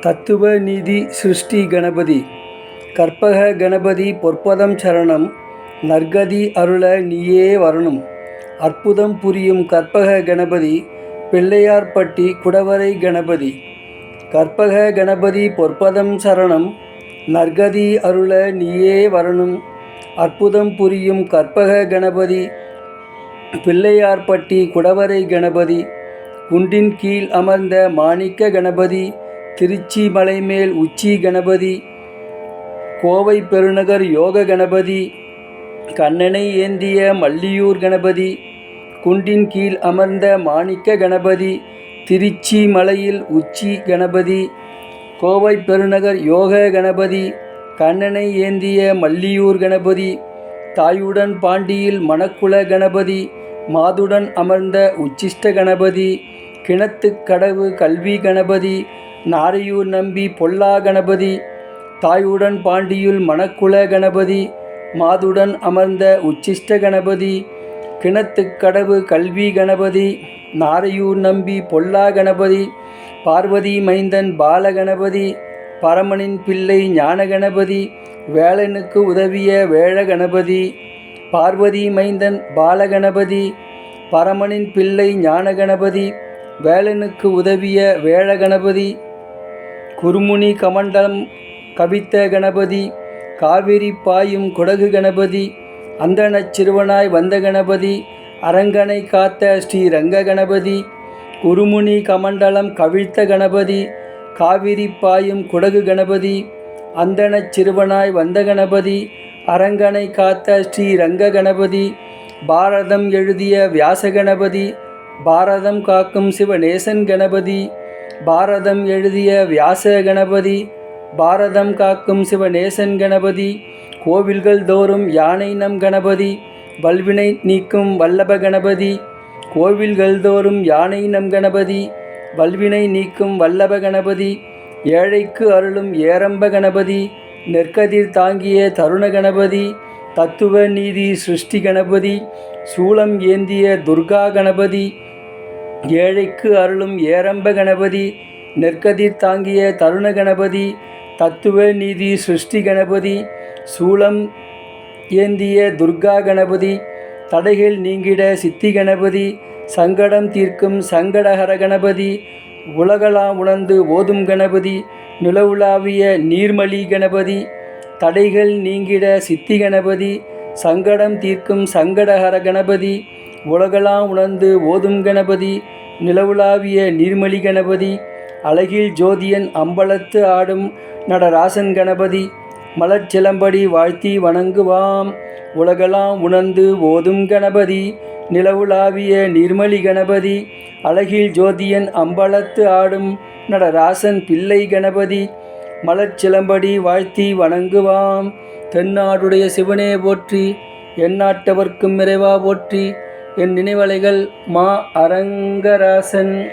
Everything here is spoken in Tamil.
தத்துவ நீதி சிருஷ்டி கணபதி. கற்பக கணபதி பொற்பதம் சரணம். நற்கதி அருள நீயே வரணும். அற்புதம் புரியும் கற்பக கணபதி பிள்ளையார்பட்டி குடவரை கணபதி. கற்பக கணபதி பொற்பதம் சரணம். நற்கதி அருள நீயே வரணும். அற்புதம் புரியும் கற்பக கணபதி பிள்ளையார்பட்டி குடவரை கணபதி. குண்டின் கீழ் அமர்ந்த மாணிக்க கணபதி திருச்சி மலைமேல் உச்சி கணபதி கோவை பெருநகர் யோக கணபதி கண்ணனை ஏந்திய மல்லியூர் கணபதி குன்றின் கீழ் அமர்ந்த மாணிக்க கணபதி திருச்சி மலையில் உச்சி கணபதி கோவை பெருநகர் யோக கணபதி கண்ணனை ஏந்திய மல்லியூர் கணபதி தாயுடன் பாண்டியில் மணக்குள கணபதி மாதுடன் அமர்ந்த உச்சிஷ்ட கணபதி கிணத்து கடவு கல்வி கணபதி நாரையூர் நம்பி பொல்லா கணபதி தாயுடன் பாண்டியுள் மணக்குல கணபதி மாதுடன் அமர்ந்த உச்சிஷ்ட கணபதி கிணத்துக் கடவு கல்வி கணபதி நாரையூர் நம்பி பொல்லா கணபதி பார்வதி மைந்தன் பால கணபதி பரமனின் பிள்ளை ஞான கணபதி வேலனுக்கு உதவிய வேழ கணபதி பார்வதி மைந்தன் பாலகணபதி பரமனின் பிள்ளை ஞான கணபதி வேலனுக்கு உதவிய வேழ கணபதி குருமுனி கமண்டலம் கவித்த கணபதி காவிரி பாயும் குடகு கணபதி அந்தணச் சிறுவனாய் வந்த கணபதி அரங்கனை காத்த ஸ்ரீ ரங்க கணபதி குருமுனி கமண்டலம் கவிழ்த்த கணபதி காவிரி பாயும் குடகு கணபதி அந்தணச் சிறுவனாய் வந்த கணபதி அரங்கனை காத்த ஸ்ரீ ரங்க கணபதி பாரதம் எழுதிய வியாச கணபதி பாரதம் காக்கும் சிவநேசன் கணபதி பாரதம் எழுதிய வியாச கணபதி பாரதம் காக்கும் சிவநேசன் கணபதி கோவில்கள் தோறும் யானை நம் கணபதி வல்வினை நீக்கும் வல்லப கணபதி கோவில்கள் தோறும் யானை நம் கணபதி வல்வினை நீக்கும் வல்லப கணபதி ஏழைக்கு அருளும் ஏரம்ப கணபதி நெற்கதிர் தாங்கிய தருண கணபதி தத்துவ நீதி சிருஷ்டி கணபதி சூளம் ஏந்திய துர்கா கணபதி ஏழைக்கு அருளும் ஏரம்ப கணபதி நெற்கதிர் தாங்கிய தருண கணபதி தத்துவ நீதி சிருஷ்டி கணபதி சூளம் ஏந்திய துர்கா கணபதி தடைகள் நீங்கிட சித்தி கணபதி சங்கடம் தீர்க்கும் சங்கடஹர கணபதி உலகலாம் உணர்ந்து ஓதும் கணபதி நிலவுலாவிய நீர்மலி கணபதி தடைகள் நீங்கிட சித்தி கணபதி சங்கடம் தீர்க்கும் சங்கடஹர கணபதி உலகெல்லாம் உணர்ந்து ஓதும் கணபதி நிலவுலாவிய நீர்மலி கணபதி அழகில் ஜோதியன் அம்பலத்து ஆடும் நடராசன் கணபதி மலர்ச்சிலம்படி வாழ்த்தி வணங்குவாம். உலகெல்லாம் உணர்ந்து ஓதும் கணபதி நிலவுலாவிய நிர்மலி கணபதி அழகில் ஜோதியன் அம்பலத்து ஆடும் நடராசன் பிள்ளை கணபதி மலர்ச்சிலம்படி வாழ்த்தி வணங்குவாம். தென்னாடுடைய சிவனே போற்றி எந்நாட்டவர்க்கும் இறைவா போற்றி என் நினைவலைகள் மா அரங்கராசன்.